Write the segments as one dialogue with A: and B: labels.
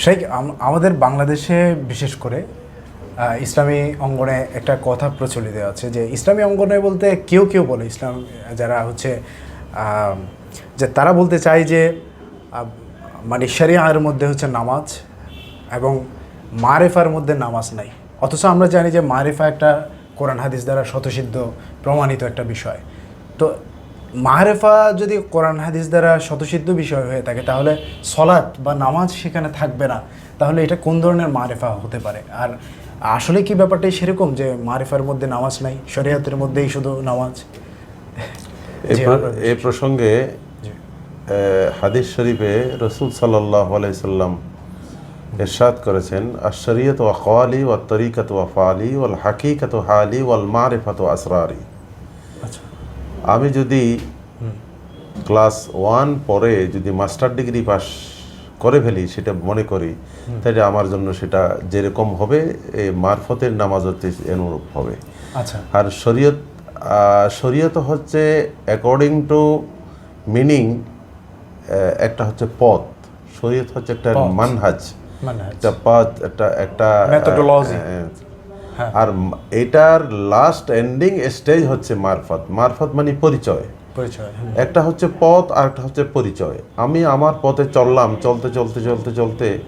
A: শেখ, আম- আমাদের বাংলাদেশে বিশেষ করে ইসলামী অঙ্গনে একটা কথা প্রচলিত আছে যে, ইসলামী অঙ্গনে বলতে কেউ কেউ বলে, ইসলাম যারা হচ্ছে যে তারা বলতে চায় যে মানে শরিয়ার মধ্যে হচ্ছে নামাজ এবং মারেফার মধ্যে নামাজ নাই। অথচ আমরা জানি যে মারেফা একটা কোরআন হাদিস দ্বারা শতসিদ্ধ প্রমাণিত একটা বিষয়। তো মারেফা যদি কোরআন হাদিস দ্বারা শতসিদ্ধ বিষয় হয়ে থাকে তাহলে সলাৎ বা নামাজ সেখানে থাকবে না। তাহলে এটা কোন ধরনের মারেফা হতে পারে? আর আসলে কি ব্যাপারটাই সেরকম যে মারেফার মধ্যে নামাজ নাই শরীয়তের মধ্যেই শুধু নামাজ?
B: এ প্রসঙ্গে হাদিস শরীফে রসুল সাল্লাহ আলাইসাল্লাম এরশাদ করেছেন আর আশরিয়ত ওয়া কওয়ালি ওয়া তরিকত ওয়া ফালি ওয়াল হাকিকত হালি ওয়াল মারিফাত ওয়া আসরারি।
A: আচ্ছা।
B: আমি যদি ক্লাস ওয়ান পরে যদি মাস্টার ডিগ্রি পাস করে ফেলি সেটা মনে করি তাহলে আমার জন্য সেটা যেরকম হবে মারফতের নামাজ হচ্ছে অনুরূপ হবে।
A: আচ্ছা।
B: আর শরীয়ত শরীয়ত হচ্ছে অ্যাকর্ডিং টু মিনিং একটা হচ্ছে পথ। শরীয়ত হচ্ছে একটা মানহাজ।
A: মানে
B: একটা পথ একটা একটা
A: হ্যাঁ।
B: আর এটার লাস্ট এন্ডিং স্টেজ হচ্ছে মারফত। মারফত মানে পরিচয়।
A: পরিচয়
B: একটা হচ্ছে পথ আর একটা হচ্ছে পরিচয়। আমি আমার পথে চললাম চলতে চলতে চলতে চলতে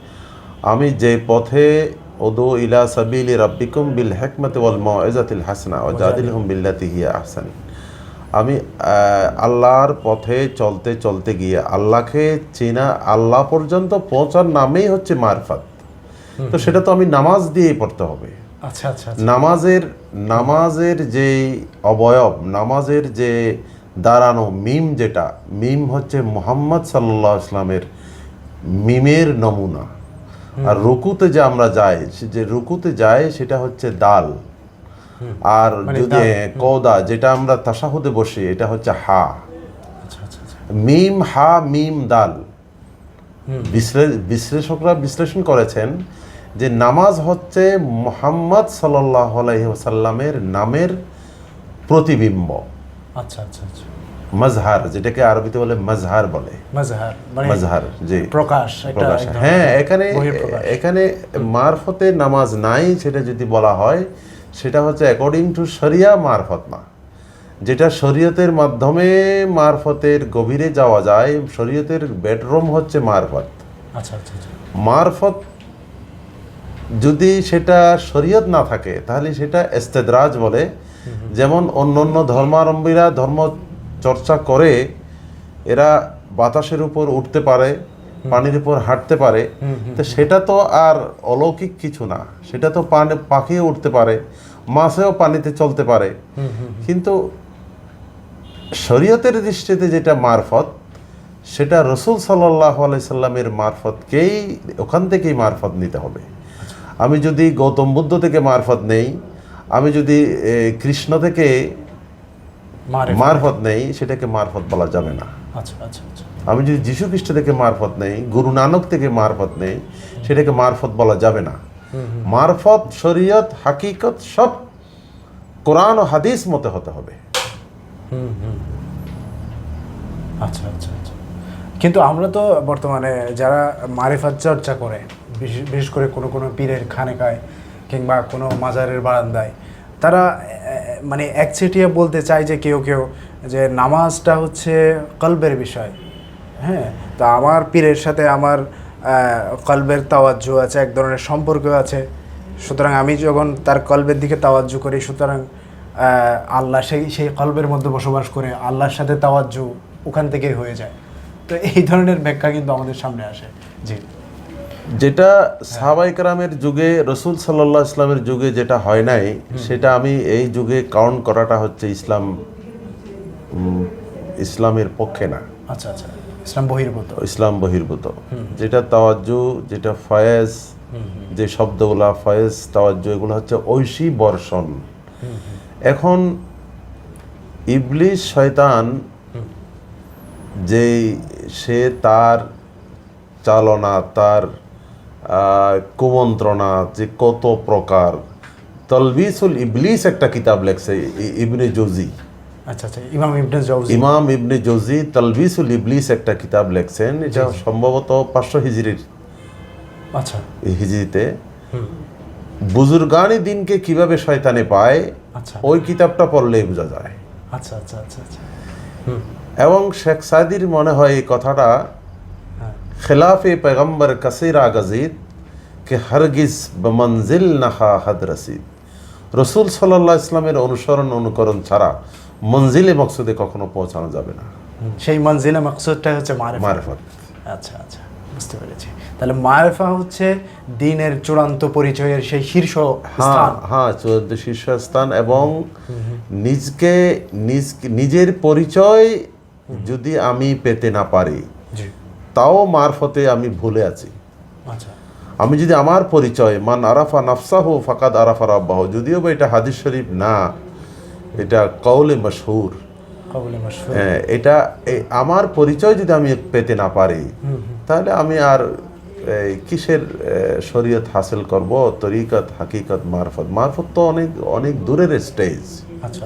B: আমি যে পথে ওদো ইলা সাবিলি রাব্বিকুম বিল হেকমত ওয়াল মাউইজাতিল হাসনা ওয়া জাদিলহুম বিল্লাতি হিয়া আহসান। আমি আহ, আল্লাহর পথে চলতে চলতে গিয়ে আল্লাহকে চেনা আল্লাহ পর্যন্ত পৌঁছার নামেই হচ্ছে মারফত। তো সেটা তো আমি নামাজ দিয়েই পড়তে হবে।
A: আচ্ছা আচ্ছা আচ্ছা।
B: নামাজের নামাজের যে অবয়ব নামাজের যে দাঁড়ানো মিম যেটা মিম হচ্ছে মোহাম্মদ সাল্লাহ ইসলামের মিমের নমুনা। আর রুকুতে যে আমরা যাই যে রুকুতে যাই সেটা হচ্ছে দাল। আর
A: মানে
B: যদি কৌদা যেটা আমরা তাসাহুদে বসি এটা হচ্ছে হা।
A: আচ্ছা আচ্ছা
B: মিম হা মিম দাল। বিশ্লে- বিশ্লেষকরা বিশ্লেষণ করেছেন যে নামাজ হচ্ছে মোহাম্মদ সাল্লাহ আলাইসাল্লামের নামের প্রতিবিম্ব।
A: আচ্ছা আচ্ছা আচ্ছা।
B: মজহার যেটাকে আরবিতে বলে মজহার বলে।
A: মাজহার মানে
B: মজহার জি।
A: প্রকাশ
B: প্রকাশ হ্যাঁ এখানে এখানে মারফতে নামাজ নাই সেটা যদি বলা হয় সেটা হচ্ছে অ্যাকর্ডিং টু শরিয়া মারফত না। যেটা শরীয়তের মাধ্যমে মারফতের গভীরে যাওয়া যায় শরীয়তের বেডরুম হচ্ছে মারফত।
A: আচ্ছা আচ্ছা আচ্ছা।
B: মারফত যদি সেটা শরীয়ত না থাকে তাহলে সেটা এস্তেদরাজ বলে। যেমন অন্য অন্য ধর্মাবলম্বীরা ধর্ম চর্চা করে এরা বাতাসের উপর উঠতে পারে পানির উপর হাঁটতে পারে। তো সেটা তো আর অলৌকিক কিছু না। সেটা তো পানি পাখিও উঠতে পারে মাছেও পানিতে চলতে পারে। কিন্তু শরীয়তের দৃষ্টিতে যেটা মারফত সেটা রসুল সাল্লাহ আলাইসাল্লামের মারফতকেই ওখান থেকেই মারফত নিতে হবে। আমি যদি গৌতম বুদ্ধ থেকে মারফত নেই আমি যদি কৃষ্ণ থেকে মারফত নেই সেটাকে মারফত বলা যাবে না।
A: আচ্ছা আচ্ছা আচ্ছা।
B: আমি যদি যীশু খ্রিস্ট থেকে মারফত নেই গুরু নানক থেকে মারফত নেই সেটাকে মারফত বলা যাবে না। মারফত শরীয়ত হাকিকত সব কোরআন ও হাদিস মতে হতে হবে।
A: আচ্ছা আচ্ছা আচ্ছা। কিন্তু আমরা তো বর্তমানে যারা মারিফাত চর্চা করে, বিশেষ- করে কোনো কোনো পীরের খানেকায় কিংবা কোনো মাজারের বারান্দায়, তারা মানে একচেটিয়া বলতে চায় যে কেউ কেউ যে নামাজটা হচ্ছে কলবের বিষয়। হ্যাঁ তা আমার পীরের সাথে আমার কলবের তাওয়াজ্জু আছে, এক ধরনের সম্পর্ক আছে। সুতরাং আমি যখন তার কলবের দিকে তাওয়াজ্জু করি, সুতরাং আল্লাহ সেই সেই কলবের মধ্যে বসবাস করে, আল্লাহর সাথে তাওয়াজ্জু ওখান থেকেই হয়ে যায়। তো এই ধরনের ব্যাখ্যা কিন্তু আমাদের সামনে আসে। জি।
B: যেটা সাহাবাইকরামের যুগে রসুল সাল্লাহ ইসলামের যুগে যেটা হয় নাই সেটা আমি এই যুগে কাউন্ট করাটা হচ্ছে ইসলাম ইসলামের পক্ষে না।
A: আচ্ছা আচ্ছা। ইসলাম বহির্ভূত।
B: ইসলাম বহির্ভূত। যেটা তাওয়াজ্জু যেটা ফয়েজ যে শব্দগুলা ফয়েজ তাওয়াজ্জু এগুলো হচ্ছে ঐশী বর্ষণ। এখন ইবলিশ শয়তান যে সে তার চালনা তার কুমন্ত্রণা যে কত প্রকার। তলবিসুল ইবলিস একটা কিতাব লেখছে ইবনে জোজি।
A: আচ্ছা আচ্ছা ইমাম ইবনে জাউজি
B: ইমাম ইবনে জোজি তলবিসুল ইবলিস একটা কিতাব লেখছেন এটা সম্ভবত পাঁচশো হিজড়ির।
A: আচ্ছা। হুম।
B: বুজুর্গানি দিনকে কীভাবে শয়তানে পায়
A: আচ্ছা।
B: ওই কিতাবটা পড়লেই বোঝা যায়।
A: আচ্ছা আচ্ছা আচ্ছা আচ্ছা।
B: এবং শেখ সাদির মনে হয় এই কথাটা খেলাফে পেগম্বর কাসিরা গজিদ কে হরগিজ বমঞ্জিল নাহা হদ রসিদ রসুল সাল্লাহ ইসলামের অনুসরণ অনুকরণ ছাড়া মঞ্জিলে মকসুদে কখনো পৌঁছানো যাবে না।
A: সেই মঞ্জিলা মাকসুদটা হচ্ছে মারেফা
B: মারফত।
A: আচ্ছা আচ্ছা বুঝতে পেরেছি। তাহলে মারেফা হচ্ছে দিনের চূড়ান্ত পরিচয়ের সেই শীর্ষ
B: হ্যাঁ
A: স্থান।
B: হ্যাঁ শীর্ষস্থান এবং নিজকে নিজ নিজের পরিচয় যদি আমি পেতে না পারি তাও মারফতে আমি ভুলে আছি।
A: আচ্ছা।
B: আমি যদি আমার পরিচয় মান আরাফা নাফসাহ ফাকাদ আরাফা রাব্বাহ যদিও বা এটা হাদিস শরীফ না এটা কৌলে মশহুর। হ্যাঁ, এটা আমার পরিচয় যদি আমি পেতে না পারি তাহলে আমি আর কিসের শরীয়ত হাসিল করব? তরিকত হাকিকত মারফত। মারফত তো অনেক অনেক দূরের স্টেজ
A: আচ্ছা।